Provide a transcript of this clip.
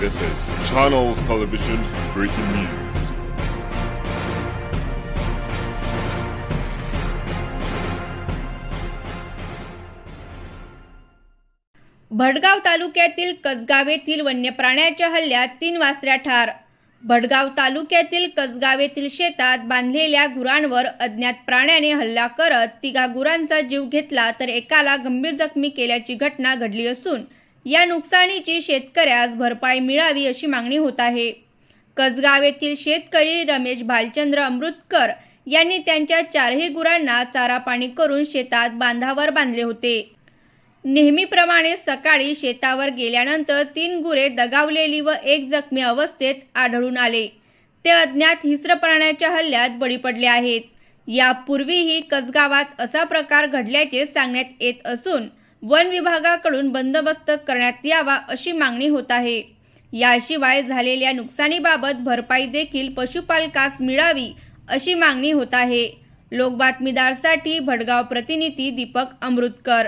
This is Channels Television's breaking news. Bhadgaon तालुक्यातील कसगाव येथील वन्य प्राण्याच्या हल्ल्यात तीन वासऱ्या ठार भडगाव तालुक्यातील कसगाव येथील शेतात बांधलेल्या गुरांवर अज्ञात प्राण्याने हल्ला करत तिघा गुरांचा जीव घेतला तर एकाला गंभीर जखमी केल्याची घटना घडली असून या नुकसानीची शेतकऱ्यास भरपाई मिळावी अशी मागणी होत आहे. कसगाव येथील शेतकरी रमेश भालचंद्र अमृतकर यांनी त्यांच्या चारही गुरांना चारा पाणी करून शेतात बांधावर बांधले होते. नेहमीप्रमाणे सकाळी शेतावर गेल्यानंतर तीन गुरे दगावलेली व एक जखमी अवस्थेत आढळून आले. ते अज्ञात हिस्र प्राण्याच्या हल्ल्यात बळी पडले आहेत. यापूर्वीही कसगावात असा प्रकार घडल्याचे सांगण्यात येत असून वन विभागाकडून बंदोबस्त करण्यात यावा अशी मागणी होत आहे. याशिवाय झालेल्या नुकसानीबाबत भरपाई देखील पशुपालकास मिळावी अशी मागणी होत आहे. लोकबातमीदारसाठी भडगाव प्रतिनिधी दीपक अमृतकर.